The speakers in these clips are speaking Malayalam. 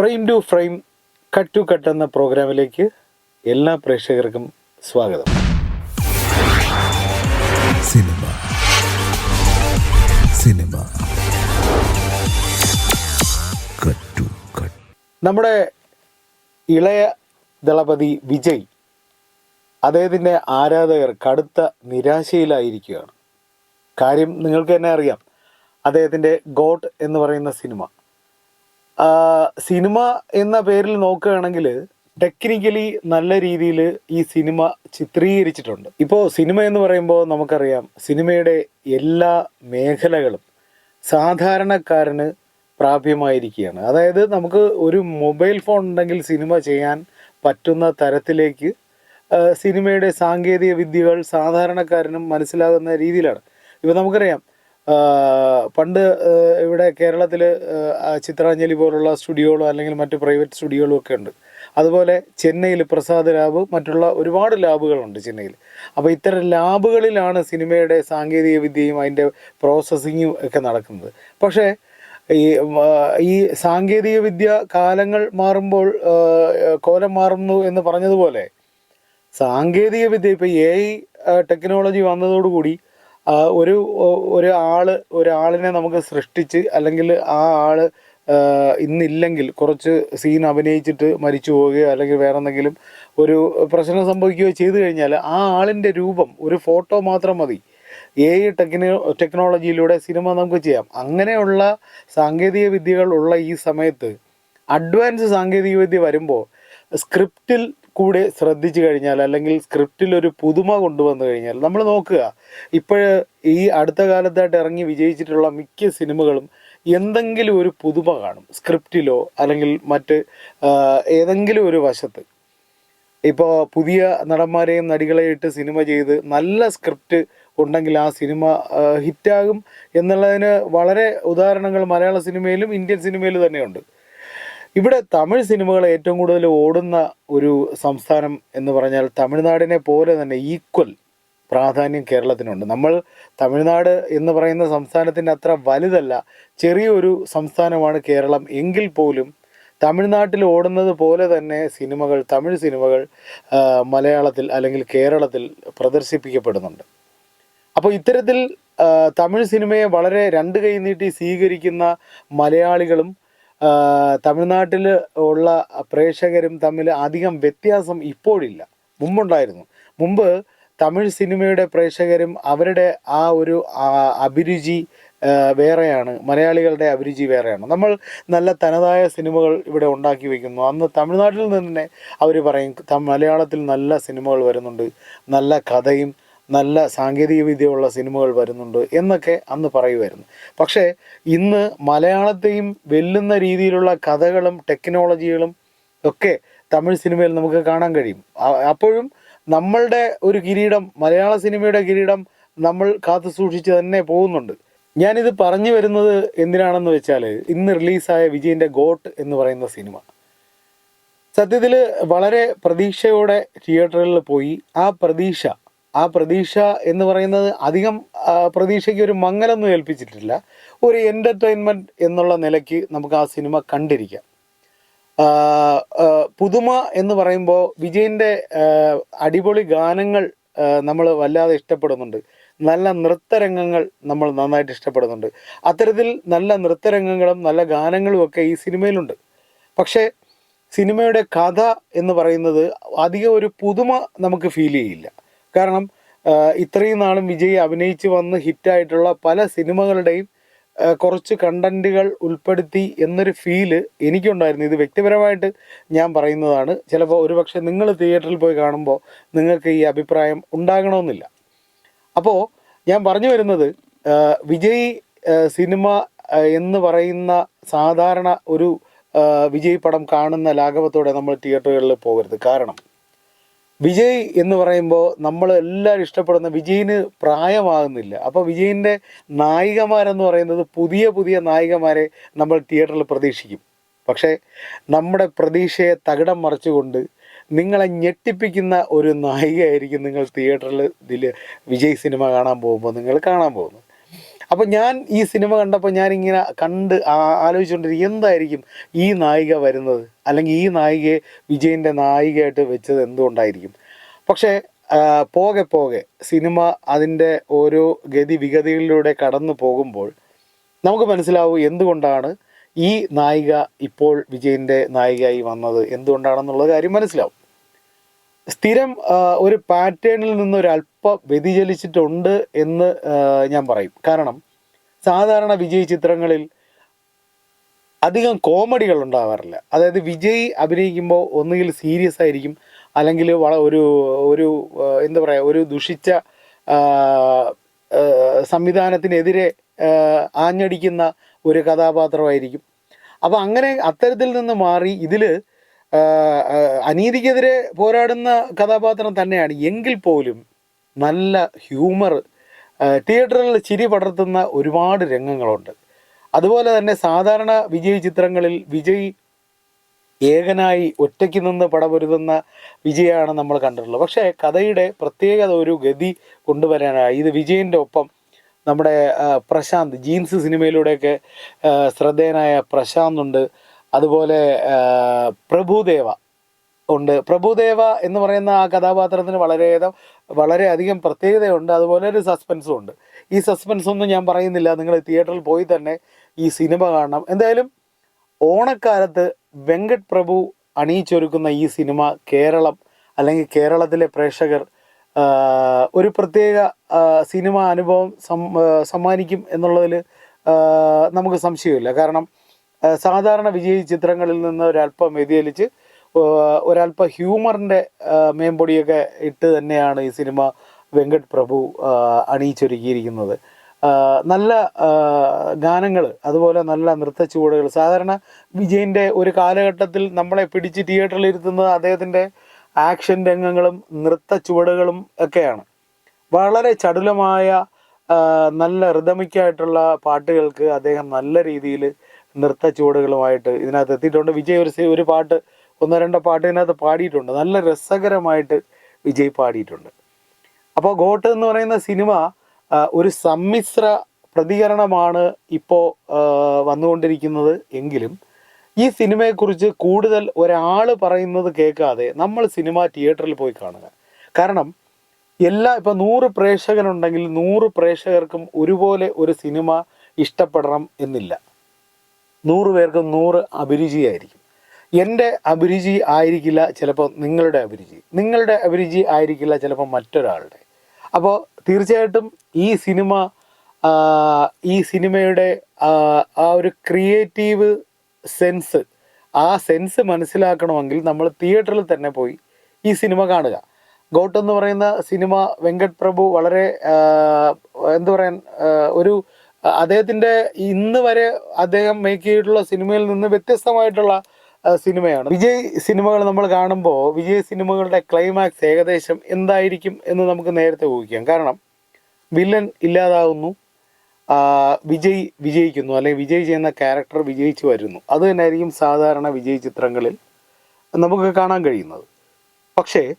Frame to frame cut to cut എന്ന പ്രോഗ്രാമിലേക്ക് എല്ലാ പ്രേക്ഷകർക്കും സ്വാഗതം. സിനിമ. സിനിമ. ടു കട്ട് നമ്മുടെ ഇളയ ദളപതി വിജയ് അദ്ദേഹത്തിന്റെ ആരാധകർ കടുത്ത നിരാശയിലായിരിക്കുകയാണ്. കാര്യം നിങ്ങൾക്ക് തന്നെ അറിയാം അദ്ദേഹത്തിന്റെ ഗോട്ട് എന്ന് പറയുന്ന സിനിമ സിനിമ എന്ന പേരിൽ നോക്കുകയാണെങ്കിൽ ടെക്നിക്കലി നല്ല രീതിയിൽ ഈ സിനിമ ചിത്രീകരിച്ചിട്ടുണ്ട്. ഇപ്പോൾ സിനിമ എന്ന് പറയുമ്പോൾ നമുക്കറിയാം സിനിമയുടെ എല്ലാ മേഖലകളും സാധാരണക്കാരന് പ്രാപ്യമായിരിക്കുകയാണ്. അതായത് നമുക്ക് ഒരു മൊബൈൽ ഫോൺ ഉണ്ടെങ്കിൽ സിനിമ ചെയ്യാൻ പറ്റുന്ന തരത്തിലേക്ക് സിനിമയുടെ സാങ്കേതിക വിദ്യകൾ സാധാരണക്കാരനും മനസ്സിലാകുന്ന രീതിയിലാണ്. ഇപ്പോൾ നമുക്കറിയാം പണ്ട് ഇവിടെ കേരളത്തിൽ ചിത്രാഞ്ജലി പോലുള്ള സ്റ്റുഡിയോകളോ അല്ലെങ്കിൽ മറ്റ് പ്രൈവറ്റ് സ്റ്റുഡിയോകളും ഒക്കെ ഉണ്ട്. അതുപോലെ ചെന്നൈയിൽ പ്രസാദ് ലാബ് മറ്റുള്ള ഒരുപാട് ലാബുകളുണ്ട് ചെന്നൈയിൽ അപ്പോൾ ഇത്തരം ലാബുകളിലാണ് സിനിമയുടെ സാങ്കേതിക വിദ്യയും അതിന്റെ പ്രോസസ്സിങ്ങും ഒക്കെ നടക്കുന്നത്. പക്ഷേ ഈ ഈ സാങ്കേതിക വിദ്യ കാലങ്ങൾ മാറുമ്പോൾ കോലം മാറുന്നു എന്ന് പറഞ്ഞതുപോലെ സാങ്കേതിക വിദ്യ ഇപ്പോൾ എ ഐ ടെക്നോളജി വന്നതോടുകൂടി ഒരു ഒരു ആൾ ഒരാളിനെ നമുക്ക് സൃഷ്ടിച്ച് അല്ലെങ്കിൽ ആ ആൾ ഇന്നില്ലെങ്കിൽ കുറച്ച് സീൻ അഭിനയിച്ചിട്ട് മരിച്ചു പോവുകയോ അല്ലെങ്കിൽ വേറെ എന്തെങ്കിലും ഒരു പ്രശ്നം സംഭവിക്കുകയോ ചെയ്തു കഴിഞ്ഞാൽ ആ ആളിന്റെ രൂപം ഒരു ഫോട്ടോ മാത്രം മതി. എ ടെക്നോ ടെക്നോളജിയിലൂടെ സിനിമ നമുക്ക് ചെയ്യാം. അങ്ങനെയുള്ള സാങ്കേതിക വിദ്യകൾ ഉള്ള ഈ സമയത്ത് അഡ്വാൻസ് സാങ്കേതിക വിദ്യ വരുമ്പോൾ സ്ക്രിപ്റ്റിൽ കൂടെ ശ്രദ്ധിച്ചു കഴിഞ്ഞാൽ അല്ലെങ്കിൽ സ്ക്രിപ്റ്റിൽ ഒരു പുതുമ കൊണ്ടുവന്നു കഴിഞ്ഞാൽ നമ്മൾ നോക്കുക. ഇപ്പോൾ ഈ അടുത്ത കാലത്തായിട്ട് ഇറങ്ങി വിജയിച്ചിട്ടുള്ള മിക്ക സിനിമകളും എന്തെങ്കിലും ഒരു പുതുമ കാണും. സ്ക്രിപ്റ്റിലോ അല്ലെങ്കിൽ മറ്റ് ഏതെങ്കിലും ഒരു വശത്ത്. ഇപ്പോൾ പുതിയ നടന്മാരെയും നടികളെയും ഇട്ട് സിനിമ ചെയ്ത് നല്ല സ്ക്രിപ്റ്റ് ഉണ്ടെങ്കിൽ ആ സിനിമ ഹിറ്റാകും എന്നുള്ളതിന് വളരെ ഉദാഹരണങ്ങൾ മലയാള സിനിമയിലും ഇന്ത്യൻ സിനിമയിലും തന്നെയുണ്ട്. ഇവിടെ തമിഴ് സിനിമകൾ ഏറ്റവും കൂടുതൽ ഓടുന്ന ഒരു സംസ്ഥാനം എന്ന് പറഞ്ഞാൽ തമിഴ്നാടിനെ പോലെ തന്നെ ഈക്വൽ പ്രാധാന്യം കേരളത്തിനുണ്ട്. നമ്മൾ തമിഴ്നാട് എന്ന് പറയുന്ന സംസ്ഥാനത്തിന്റെ അത്ര വലുതല്ല ചെറിയൊരു സംസ്ഥാനമാണ് കേരളം എങ്കിൽ പോലും തമിഴ്നാട്ടിൽ ഓടുന്നത് പോലെ തന്നെ സിനിമകൾ തമിഴ് സിനിമകൾ മലയാളത്തിൽ അല്ലെങ്കിൽ കേരളത്തിൽ പ്രദർശിപ്പിക്കപ്പെടുന്നുണ്ട്. അപ്പോൾ ഇത്തരത്തിൽ തമിഴ് സിനിമയെ വളരെ രണ്ട് കൈ നീട്ടി സ്വീകരിക്കുന്ന മലയാളികളും തമിഴ്നാട്ടിൽ ഉള്ള പ്രേക്ഷകരും തമ്മിൽ അധികം വ്യത്യാസം ഇപ്പോഴില്ല. മുമ്പുണ്ടായിരുന്നു. മുമ്പ് തമിഴ് സിനിമയുടെ പ്രേക്ഷകരും അവരുടെ ആ ഒരു അഭിരുചി വേറെയാണ്. മലയാളികളുടെ അഭിരുചി വേറെയാണ്. നമ്മൾ നല്ല തനതായ സിനിമകൾ ഇവിടെ ഉണ്ടാക്കി വയ്ക്കുന്നു അന്ന് തമിഴ്നാട്ടിൽ നിന്ന് തന്നെ അവർ പറയും "ത- മലയാളത്തിൽ നല്ല സിനിമകൾ വരുന്നുണ്ട്. നല്ല കഥയും നല്ല സാങ്കേതിക വിദ്യയുള്ള സിനിമകൾ വരുന്നുണ്ട് എന്നൊക്കെ അന്ന് പറയുമായിരുന്നു. പക്ഷേ ഇന്ന് മലയാളത്തെയും വെല്ലുന്ന രീതിയിലുള്ള കഥകളും ടെക്നോളജികളും ഒക്കെ തമിഴ് സിനിമയിൽ നമുക്ക് കാണാൻ കഴിയും. അപ്പോഴും നമ്മളുടെ ഒരു കിരീടം മലയാള സിനിമയുടെ കിരീടം നമ്മൾ കാത്തു സൂക്ഷിച്ച് തന്നെ പോകുന്നുണ്ട്. ഞാനിത് പറഞ്ഞു വരുന്നത് എന്തിനാണെന്ന് വെച്ചാൽ ഇന്ന് റിലീസായ വിജയന്റെ ഗോട്ട് എന്ന് പറയുന്ന സിനിമ. സത്യത്തിൽ വളരെ പ്രതീക്ഷയോടെ തിയേറ്ററിൽ പോയി. ആ പ്രതീക്ഷ ആ പ്രതീക്ഷ എന്ന് പറയുന്നത് അധികം പ്രതീക്ഷയ്ക്ക് ഒരു മങ്ങലൊന്നും ഏൽപ്പിച്ചിട്ടില്ല. ഒരു എന്റർടൈൻമെന്റ് എന്നുള്ള നിലയ്ക്ക് നമുക്ക് ആ സിനിമ കണ്ടിരിക്കാം. പുതുമ എന്ന് പറയുമ്പോൾ വിജയന്റെ അടിപൊളി ഗാനങ്ങൾ നമ്മൾ വല്ലാതെ ഇഷ്ടപ്പെടുന്നുണ്ട്. നല്ല നൃത്തരംഗങ്ങൾ നമ്മൾ നന്നായിട്ട് ഇഷ്ടപ്പെടുന്നുണ്ട്. അത്തരത്തിൽ നല്ല നൃത്തരംഗങ്ങളും നല്ല ഗാനങ്ങളും ഒക്കെ ഈ സിനിമയിലുണ്ട്. പക്ഷേ സിനിമയുടെ കഥ എന്ന് പറയുന്നത് അധികം ഒരു പുതുമ നമുക്ക് ഫീൽ ചെയ്യില്ല. കാരണം ഇത്രയും നാളും വിജയ് അഭിനയിച്ച് വന്ന് ഹിറ്റായിട്ടുള്ള പല സിനിമകളുടെയും കുറച്ച് കണ്ടന്റുകൾ ഉൾപ്പെടുത്തി എന്നൊരു ഫീൽ എനിക്കുണ്ടായിരുന്നു. ഇത് വ്യക്തിപരമായിട്ട് ഞാൻ പറയുന്നതാണ്. ചിലപ്പോൾ ഒരുപക്ഷെ നിങ്ങൾ തിയേറ്ററിൽ പോയി കാണുമ്പോൾ നിങ്ങൾക്ക് ഈ അഭിപ്രായം ഉണ്ടാകണമെന്നില്ല. അപ്പോൾ ഞാൻ പറഞ്ഞു വരുന്നത് വിജയ് സിനിമ എന്ന് പറയുന്ന സാധാരണ ഒരു വിജയ് പടം കാണുന്ന ലാഘവത്തോടെ നമ്മൾ തിയേറ്ററുകളിൽ പോകരുത്. കാരണം വിജയ് എന്ന് പറയുമ്പോൾ നമ്മൾ എല്ലാവരും ഇഷ്ടപ്പെടുന്ന വിജയിന് പ്രായമാകുന്നില്ല. അപ്പോൾ വിജയിന്റെ നായികമാരെന്ന് പറയുന്നത് പുതിയ പുതിയ നായികമാരെ നമ്മൾ തിയേറ്ററിൽ പ്രതീക്ഷിക്കും. പക്ഷേ നമ്മുടെ പ്രതീക്ഷയെ തകിടം മറിച്ചുകൊണ്ട് നിങ്ങളെ ഞെട്ടിപ്പിക്കുന്ന ഒരു നായികയായിരിക്കും നിങ്ങൾ തിയേറ്ററിൽ ഇതിൽ വിജയ് സിനിമ കാണാൻ പോകുമ്പോൾ നിങ്ങൾ കാണാൻ പോകുന്നത്. അപ്പം ഞാൻ ഈ സിനിമ കണ്ടപ്പോൾ ഞാനിങ്ങനെ കണ്ട് ആലോചിച്ചുകൊണ്ടിരിക്കും എന്തായിരിക്കും ഈ നായിക വരുന്നത്? അല്ലെങ്കിൽ ഈ നായികയെ വിജയിന്റെ നായികയായിട്ട് വെച്ചത് എന്തുകൊണ്ടായിരിക്കും? പക്ഷേ പോകെ പോകെ സിനിമ അതിന്റെ ഓരോ ഗതി വിഗതികളിലൂടെ കടന്നു പോകുമ്പോൾ നമുക്ക് മനസ്സിലാവും എന്തുകൊണ്ടാണ് ഈ നായിക ഇപ്പോൾ വിജയിന്റെ നായികയായി വന്നത്. എന്തുകൊണ്ടാണെന്നുള്ള കാര്യം മനസ്സിലാവും. സ്ഥിരം ഒരു പാറ്റേണിൽ നിന്ന് ഒരു അല്പം വ്യതിചലിച്ചിട്ടുണ്ട് എന്ന് ഞാൻ പറയും. കാരണം സാധാരണ വിജയ് ചിത്രങ്ങളിൽ അധികം കോമഡികൾ ഉണ്ടാവാറില്ല. അതായത് വിജയ് അഭിനയിക്കുമ്പോൾ ഒന്നുകിൽ സീരിയസ് ആയിരിക്കും അല്ലെങ്കിൽ വള ഒരു ഒരു എന്താ പറയുക ഒരു ദുഷിച്ച സംവിധാനത്തിനെതിരെ ആഞ്ഞടിക്കുന്ന ഒരു കഥാപാത്രമായിരിക്കും. അപ്പോൾ അങ്ങനെ അത്തരത്തിൽ നിന്ന് മാറി ഇതിൽ അനീതിക്കെതിരെ പോരാടുന്ന കഥാപാത്രം തന്നെയാണ്. എങ്കിൽ പോലും നല്ല ഹ്യൂമർ തിയേറ്ററിൽ ചിരി പടർത്തുന്ന ഒരുപാട് രംഗങ്ങളുണ്ട്. അതുപോലെ തന്നെ സാധാരണ വിജയ് ചിത്രങ്ങളിൽ വിജയ് ഏകനായി ഒറ്റയ്ക്ക് നിന്ന് പടപൊരുതുന്ന വിജയാണ് നമ്മൾ കണ്ടിട്ടുള്ളത്. പക്ഷേ കഥയുടെ പ്രത്യേകത ഒരു ഗതി കൊണ്ടുവരാനായി ഇത് വിജയിന്റെ ഒപ്പം നമ്മുടെ പ്രശാന്ത് ജീൻസ് സിനിമയിലൂടെയൊക്കെ ശ്രദ്ധേയനായ പ്രശാന്ത് ഉണ്ട് അതുപോലെ പ്രഭുദേവ ഉണ്ട്. പ്രഭുദേവ എന്ന് പറയുന്ന ആ കഥാപാത്രത്തിന് വളരെയധികം വളരെയധികം പ്രത്യേകതയുണ്ട്. അതുപോലെ ഒരു സസ്പെൻസും ഉണ്ട്. ഈ സസ്പെൻസ് ഒന്നും ഞാൻ പറയുന്നില്ല. നിങ്ങൾ തിയേറ്ററിൽ പോയി തന്നെ ഈ സിനിമ കാണണം. എന്തായാലും ഓണക്കാലത്ത് വെങ്കട് പ്രഭു അണിയിച്ചൊരുക്കുന്ന ഈ സിനിമ കേരളം അല്ലെങ്കിൽ കേരളത്തിലെ പ്രേക്ഷകർ ഒരു പ്രത്യേക സിനിമ അനുഭവം സമ്മാനിക്കും എന്നുള്ളതിൽ നമുക്ക് സംശയമില്ല. കാരണം സാധാരണ വിജയ് ചിത്രങ്ങളിൽ നിന്ന് ഒരല്പം വ്യതിചലിച്ച് ആ, ഒരല്പം ഹ്യൂമറിന്റെ മേമ്പൊടിയൊക്കെ ഇട്ട് തന്നെയാണ് ഈ സിനിമ വെങ്കട് പ്രഭു അണിയിച്ചൊരുക്കിയിരിക്കുന്നത്. നല്ല ഗാനങ്ങൾ അതുപോലെ നല്ല നൃത്ത ചുവടുകൾ. സാധാരണ വിജയിന്റെ ഒരു കാലഘട്ടത്തിൽ നമ്മളെ പിടിച്ച് തിയേറ്ററിൽ ഇരുത്തുന്നത് അദ്ദേഹത്തിന്റെ ആക്ഷൻ രംഗങ്ങളും നൃത്ത ചുവടുകളും ഒക്കെയാണ്. വളരെ ചടുലമായ നല്ല റിതമിക്കായിട്ടുള്ള പാട്ടുകൾക്ക് അദ്ദേഹം നല്ല രീതിയിൽ നൃത്ത ചുവടുകളുമായിട്ട് ഇതിനകത്ത് എത്തിയിട്ടുണ്ട്. വിജയ് ഒരു ഒരു പാട്ട് ഒന്നോ രണ്ടോ പാട്ട് ഇതിനകത്ത് പാടിയിട്ടുണ്ട്. നല്ല രസകരമായിട്ട് വിജയ് പാടിയിട്ടുണ്ട്. അപ്പോൾ ഗോട്ട് എന്ന് പറയുന്ന സിനിമ ഒരു സമ്മിശ്ര പ്രതികരണമാണ് ഇപ്പോൾ വന്നുകൊണ്ടിരിക്കുന്നത് എങ്കിലും ഈ സിനിമയെക്കുറിച്ച് കൂടുതൽ ഒരാൾ പറയുന്നത് കേൾക്കാതെ നമ്മൾ സിനിമ തിയേറ്ററിൽ പോയി കാണുക. കാരണം എല്ലാ ഇപ്പം നൂറ് പ്രേക്ഷകനുണ്ടെങ്കിൽ നൂറ് പ്രേക്ഷകർക്കും ഒരുപോലെ ഒരു സിനിമ ഇഷ്ടപ്പെടണം എന്നില്ല. നൂറ് പേർക്ക് നൂറ് അഭിരുചിയായിരിക്കും എന്റെ അഭിരുചി ആയിരിക്കില്ല ചിലപ്പോൾ നിങ്ങളുടെ അഭിരുചി. നിങ്ങളുടെ അഭിരുചി ആയിരിക്കില്ല ചിലപ്പോൾ മറ്റൊരാളുടെ. അപ്പോൾ തീർച്ചയായിട്ടും ഈ സിനിമ ഈ സിനിമയുടെ ആ, ഒരു ക്രിയേറ്റീവ് സെൻസ് ആ സെൻസ് മനസ്സിലാക്കണമെങ്കിൽ നമ്മൾ തിയേറ്ററിൽ തന്നെ പോയി ഈ സിനിമ കാണുക. ഗോട്ട് എന്ന് പറയുന്ന സിനിമ വെങ്കട് പ്രഭു വളരെ എന്താ പറയാൻ ഒരു അദ്ദേഹത്തിന്റെ ഇന്ന് വരെ അദ്ദേഹം മേക്ക് ചെയ്തിട്ടുള്ള സിനിമയിൽ നിന്ന് വ്യത്യസ്തമായിട്ടുള്ള സിനിമയാണ്. വിജയ് സിനിമകൾ നമ്മൾ കാണുമ്പോൾ വിജയ് സിനിമകളുടെ ക്ലൈമാക്സ് ഏകദേശം എന്തായിരിക്കും എന്ന് നമുക്ക് നേരത്തെ ഊഹിക്കാം. കാരണം വില്ലൻ ഇല്ലാതാവുന്നു. വിജയ് വിജയിക്കുന്നു. അല്ലെങ്കിൽ വിജയ് ചെയ്യുന്ന ക്യാരക്ടർ വിജയിച്ചു വരുന്നു. അത് തന്നെയായിരിക്കും സാധാരണ വിജയ് ചിത്രങ്ങളിൽ നമുക്ക് കാണാൻ കഴിയുന്നത്. പക്ഷേ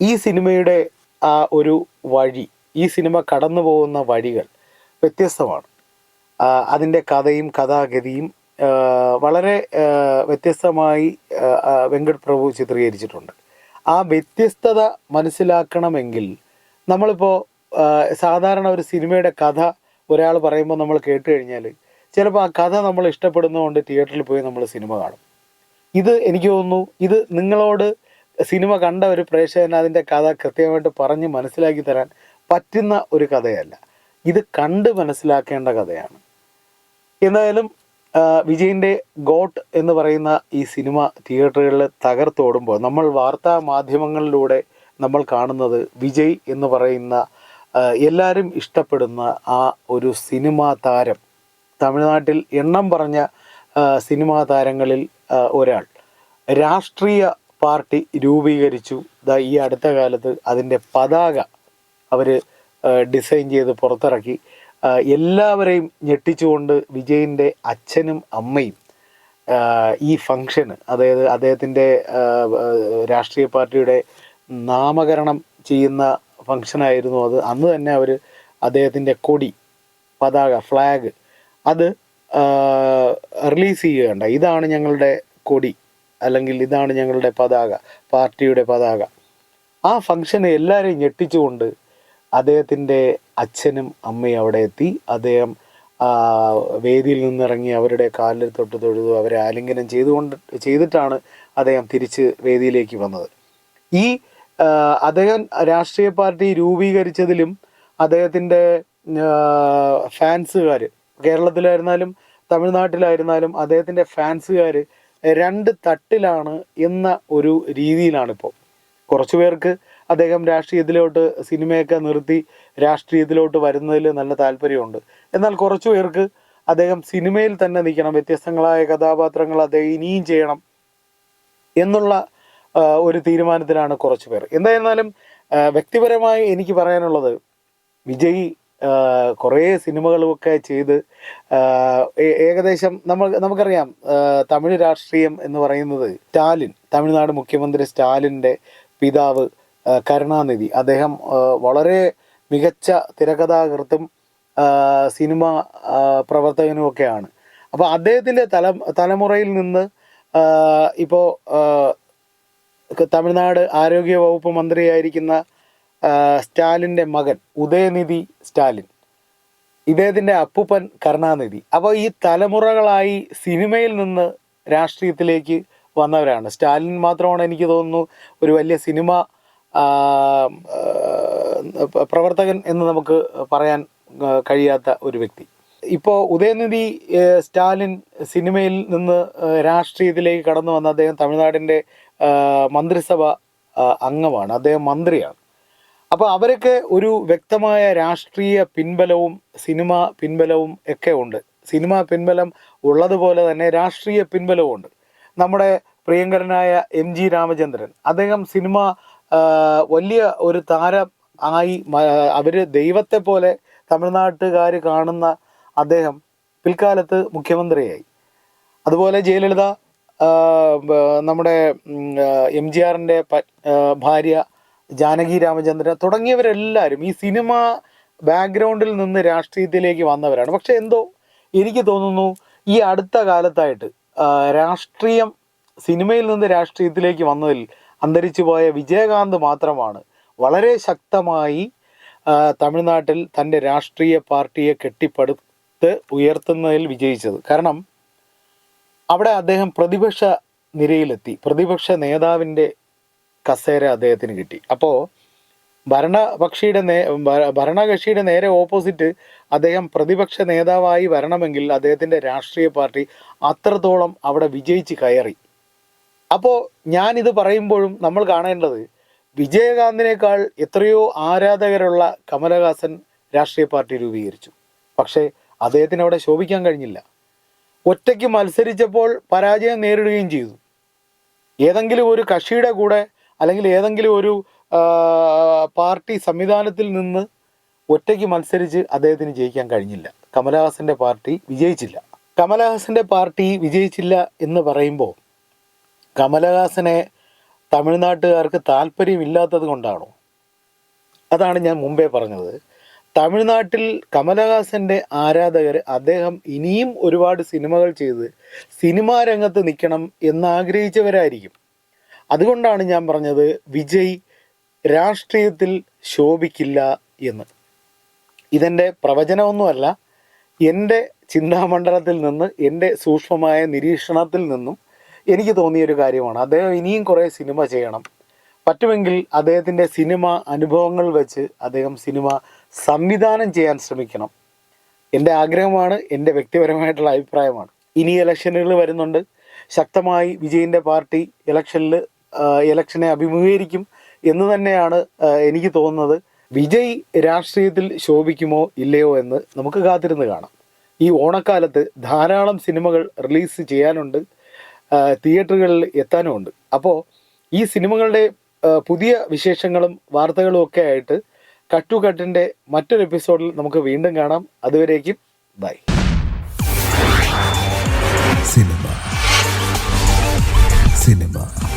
ഈ സിനിമയുടെ ആ ഒരു വഴി ഈ സിനിമ കടന്നു പോകുന്ന വഴികൾ വ്യത്യസ്തമാണ്. അതിന്റെ കഥയും കഥാഗതിയും വളരെ വ്യത്യസ്തമായി വെങ്കട് പ്രഭു ചിത്രീകരിച്ചിട്ടുണ്ട്. ആ വ്യത്യസ്തത മനസ്സിലാക്കണമെങ്കിൽ നമ്മളിപ്പോൾ സാധാരണ ഒരു സിനിമയുടെ കഥ ഒരാൾ പറയുമ്പോൾ നമ്മൾ കേട്ട് കഴിഞ്ഞാൽ ചിലപ്പോൾ ആ കഥ നമ്മൾ ഇഷ്ടപ്പെടുന്നതുകൊണ്ട് തിയേറ്ററിൽ പോയി നമ്മൾ സിനിമ കാണും. ഇത് എനിക്ക് തോന്നുന്നു ഇത് നിങ്ങളോട് സിനിമ കണ്ട ഒരു പ്രേക്ഷകന് അതിന്റെ കഥ കൃത്യമായിട്ട് പറഞ്ഞ് മനസ്സിലാക്കി തരാൻ പറ്റുന്ന ഒരു കഥയല്ല. ഇത് കണ്ട് മനസ്സിലാക്കേണ്ട കഥയാണ്. എന്തായാലും വിജയിന്റെ ഗോട്ട് എന്ന് പറയുന്ന ഈ സിനിമ തിയേറ്ററുകളിൽ തകർത്തോടുമ്പോൾ നമ്മൾ വാർത്താ മാധ്യമങ്ങളിലൂടെ നമ്മൾ കാണുന്നത് വിജയ് എന്ന് പറയുന്ന എല്ലാവരും ഇഷ്ടപ്പെടുന്ന ആ ഒരു സിനിമാ താരം. തമിഴ്നാട്ടിൽ എണ്ണം പറഞ്ഞ സിനിമാ താരങ്ങളിൽ ഒരാൾ. രാഷ്ട്രീയ പാർട്ടി രൂപീകരിച്ചു. ഈ അടുത്ത കാലത്ത് അതിന്റെ പതാക അവർ ഡിസൈൻ ചെയ്ത് പുറത്തിറക്കി. എല്ലാവരെയും ഞെട്ടിച്ചുകൊണ്ട് വിജയിന്റെ അച്ഛനും അമ്മയും ഈ ഫംഗ്ഷന് അതായത് അദ്ദേഹത്തിന്റെ രാഷ്ട്രീയ പാർട്ടിയുടെ നാമകരണം ചെയ്യുന്ന ഫംഗ്ഷനായിരുന്നു അത്. അന്ന് തന്നെ അവർ അദ്ദേഹത്തിന്റെ കൊടി പതാക ഫ്ലാഗ് അത് റിലീസ് ചെയ്യുകയുണ്ട ഇതാണ് ഞങ്ങളുടെ കൊടി അല്ലെങ്കിൽ ഇതാണ് ഞങ്ങളുടെ പതാക പാർട്ടിയുടെ പതാക. ആ ഫംഗ്ഷന് എല്ലാവരെയും ഞെട്ടിച്ചുകൊണ്ട് അദ്ദേഹത്തിന്റെ അച്ഛനും അമ്മയും അവിടെ എത്തി. അദ്ദേഹം വേദിയിൽ നിന്നിറങ്ങി അവരുടെ കാലിൽ തൊട്ട് തൊഴുതു അവരെ ആലിംഗനം ചെയ്തുകൊണ്ട് ചെയ്തിട്ടാണ് അദ്ദേഹം തിരിച്ച് വേദിയിലേക്ക് വന്നത്. ഈ അദ്ദേഹം രാഷ്ട്രീയ പാർട്ടി രൂപീകരിച്ചതിലും അദ്ദേഹത്തിന്റെ ഫാൻസുകാർ കേരളത്തിലായിരുന്നാലും തമിഴ്നാട്ടിലായിരുന്നാലും അദ്ദേഹത്തിന്റെ ഫാൻസുകാർ രണ്ട് തട്ടിലാണ് എന്ന ഒരു രീതിയിലാണിപ്പോൾ കുറച്ചു പേർക്ക് അദ്ദേഹം രാഷ്ട്രീയത്തിലോട്ട് സിനിമയൊക്കെ നിർത്തി രാഷ്ട്രീയത്തിലോട്ട് വരുന്നതിൽ നല്ല താല്പര്യമുണ്ട്. എന്നാൽ കുറച്ചു പേർക്ക് അദ്ദേഹം സിനിമയിൽ തന്നെ നിൽക്കണം വ്യത്യസ്തങ്ങളായ കഥാപാത്രങ്ങൾ അദ്ദേഹം ഇനിയും ചെയ്യണം എന്നുള്ള ഒരു തീരുമാനത്തിലാണ് കുറച്ച് പേർ. എന്തായിരുന്നാലും വ്യക്തിപരമായി എനിക്ക് പറയാനുള്ളത് വിജയ് കുറേ സിനിമകളുമൊക്കെ ചെയ്ത് ഏകദേശം നമ്മൾ നമുക്കറിയാം തമിഴ് രാഷ്ട്രീയം എന്ന് പറയുന്നത് സ്റ്റാലിൻ തമിഴ്നാട് മുഖ്യമന്ത്രി സ്റ്റാലിന്റെ പിതാവ് കരുണാനിധി. അദ്ദേഹം വളരെ മികച്ച തിരക്കഥാകൃത്തും സിനിമ ആ, പ്രവർത്തകനും ഒക്കെയാണ്. അപ്പോൾ അദ്ദേഹത്തിന്റെ തല തലമുറയിൽ നിന്ന് ഇപ്പോൾ തമിഴ്നാട് ആരോഗ്യ വകുപ്പ് മന്ത്രിയായിരിക്കുന്ന സ്റ്റാലിന്റെ മകൻ ഉദയനിധി സ്റ്റാലിൻ. ഇദ്ദേഹത്തിന്റെ അപ്പൂപ്പൻ കരുണാനിധി. അപ്പോൾ ഈ തലമുറകളായി സിനിമയിൽ നിന്ന് രാഷ്ട്രീയത്തിലേക്ക് വന്നവരാണ്. സ്റ്റാലിൻ മാത്രമാണ് എനിക്ക് തോന്നുന്നു ഒരു വലിയ സിനിമ പ്രവർത്തകൻ എന്ന് നമുക്ക് പറയാൻ കഴിയാത്ത ഒരു വ്യക്തി. ഇപ്പോൾ ഉദയനിധി സ്റ്റാലിൻ സിനിമയിൽ നിന്ന് രാഷ്ട്രീയത്തിലേക്ക് കടന്നു വന്ന അദ്ദേഹം തമിഴ്നാടിന്റെ മന്ത്രിസഭ അംഗമാണ്. അദ്ദേഹം മന്ത്രിയാണ്. അപ്പോൾ അവരൊക്കെ ഒരു വ്യക്തമായ രാഷ്ട്രീയ പിൻബലവും സിനിമ പിൻബലവും ഒക്കെ ഉണ്ട്. സിനിമ പിൻബലം ഉള്ളതുപോലെ തന്നെ രാഷ്ട്രീയ പിൻബലവും ഉണ്ട്. നമ്മുടെ പ്രിയങ്കരനായ എം ജി രാമചന്ദ്രൻ അദ്ദേഹം സിനിമ വലിയ ഒരു താരം ആയി അവർ ദൈവത്തെ പോലെ തമിഴ്നാട്ടുകാർ കാണുന്ന അദ്ദേഹം പിൽക്കാലത്ത് മുഖ്യമന്ത്രിയായി. അതുപോലെ ജയലളിത നമ്മുടെ എം ജി ആറിന്റെ ഭാര്യ ജാനകി രാമചന്ദ്രൻ തുടങ്ങിയവരെല്ലാവരും ഈ സിനിമ ബാക്ക്ഗ്രൗണ്ടിൽ നിന്ന് രാഷ്ട്രീയത്തിലേക്ക് വന്നവരാണ്. പക്ഷെ എന്തോ എനിക്ക് തോന്നുന്നു ഈ അടുത്ത കാലത്തായിട്ട് രാഷ്ട്രീയം സിനിമയിൽ നിന്ന് രാഷ്ട്രീയത്തിലേക്ക് വന്നതിൽ അന്തരിച്ചു പോയ വിജയകാന്ത് മാത്രമാണ്. വളരെ ശക്തമായി തമിഴ്നാട്ടിൽ തന്റെ രാഷ്ട്രീയ പാർട്ടിയെ കെട്ടിപ്പടുത്ത് ഉയർത്തുന്നതിൽ വിജയിച്ചത്. കാരണം അവിടെ അദ്ദേഹം പ്രതിപക്ഷ നിരയിലെത്തി. പ്രതിപക്ഷ നേതാവിന്റെ കസേര അദ്ദേഹത്തിന് കിട്ടി. അപ്പോൾ ഭരണപക്ഷിയുടെ നേ ഭരണകക്ഷിയുടെ നേരെ ഓപ്പോസിറ്റ് അദ്ദേഹം പ്രതിപക്ഷ നേതാവായി വരണമെങ്കിൽ അദ്ദേഹത്തിന്റെ രാഷ്ട്രീയ പാർട്ടി അത്രത്തോളം അവിടെ വിജയിച്ച് കയറി. അപ്പോൾ ഞാനിത് പറയുമ്പോഴും നമ്മൾ കാണേണ്ടത് വിജയകാന്തിനേക്കാൾ എത്രയോ ആരാധകരുള്ള കമലഹാസൻ രാഷ്ട്രീയ പാർട്ടി രൂപീകരിച്ചു. പക്ഷേ അദ്ദേഹത്തിന് അവിടെ ശോഭിക്കാൻ കഴിഞ്ഞില്ല. ഒറ്റയ്ക്ക് മത്സരിച്ചപ്പോൾ പരാജയം നേരിടുകയും ചെയ്തു. ഏതെങ്കിലും ഒരു കക്ഷിയുടെ കൂടെ അല്ലെങ്കിൽ ഏതെങ്കിലും ഒരു പാർട്ടി സംവിധാനത്തിൽ നിന്ന് ഒറ്റയ്ക്ക് മത്സരിച്ച് അദ്ദേഹത്തിന് ജയിക്കാൻ കഴിഞ്ഞില്ല. കമലഹാസന്റെ പാർട്ടി വിജയിച്ചില്ല. കമലഹാസന്റെ പാർട്ടി വിജയിച്ചില്ല എന്ന് പറയുമ്പോൾ കമലഹാസനെ തമിഴ്നാട്ടുകാർക്ക് താല്പര്യമില്ലാത്തത് കൊണ്ടാണോ? അതാണ് ഞാൻ മുമ്പേ പറഞ്ഞത്. തമിഴ്നാട്ടിൽ കമലഹാസന്റെ ആരാധകർ അദ്ദേഹം ഇനിയും ഒരുപാട് സിനിമകൾ ചെയ്ത് സിനിമാ രംഗത്ത് നിൽക്കണം എന്നാഗ്രഹിച്ചവരായിരിക്കും. അതുകൊണ്ടാണ് ഞാൻ പറഞ്ഞത് വിജയ് രാഷ്ട്രീയത്തിൽ ശോഭിക്കില്ല എന്ന്. ഇതെന്റെ പ്രവചനമൊന്നുമല്ല എന്റെ ചിന്താമണ്ഡലത്തിൽ നിന്ന് എന്റെ സൂക്ഷ്മമായ നിരീക്ഷണത്തിൽ നിന്നും എനിക്ക് തോന്നിയൊരു കാര്യമാണ്. അദ്ദേഹം ഇനിയും കുറേ സിനിമ ചെയ്യണം. പറ്റുമെങ്കിൽ അദ്ദേഹത്തിന്റെ സിനിമ അനുഭവങ്ങൾ വെച്ച് അദ്ദേഹം സിനിമ സംവിധാനം ചെയ്യാൻ ശ്രമിക്കണം. എന്റെ ആഗ്രഹമാണ് എന്റെ വ്യക്തിപരമായിട്ടുള്ള അഭിപ്രായമാണ്. ഇനി ഇലക്ഷനുകൾ വരുന്നുണ്ട്. ശക്തമായി വിജയിന്റെ പാർട്ടി ഇലക്ഷനിൽ ഇലക്ഷനെ അഭിമുഖീകരിക്കും എന്ന് തന്നെയാണ് എനിക്ക് തോന്നുന്നത്. വിജയ് രാഷ്ട്രീയത്തിൽ ശോഭിക്കുമോ ഇല്ലയോ എന്ന് നമുക്ക് കാത്തിരുന്ന് കാണാം. ഈ ഓണക്കാലത്ത് ധാരാളം സിനിമകൾ റിലീസ് ചെയ്യാനുണ്ട്. തിയേറ്ററുകളിൽ എത്താനുമുണ്ട് അപ്പോൾ ഈ സിനിമകളുടെ പുതിയ വിശേഷങ്ങളും വാർത്തകളും ഒക്കെ ആയിട്ട് കട്ടു കട്ടിന്റെ മറ്റൊരു എപ്പിസോഡിൽ നമുക്ക് വീണ്ടും കാണാം. അതുവരേക്കും ബൈ. സിനിമ. cinema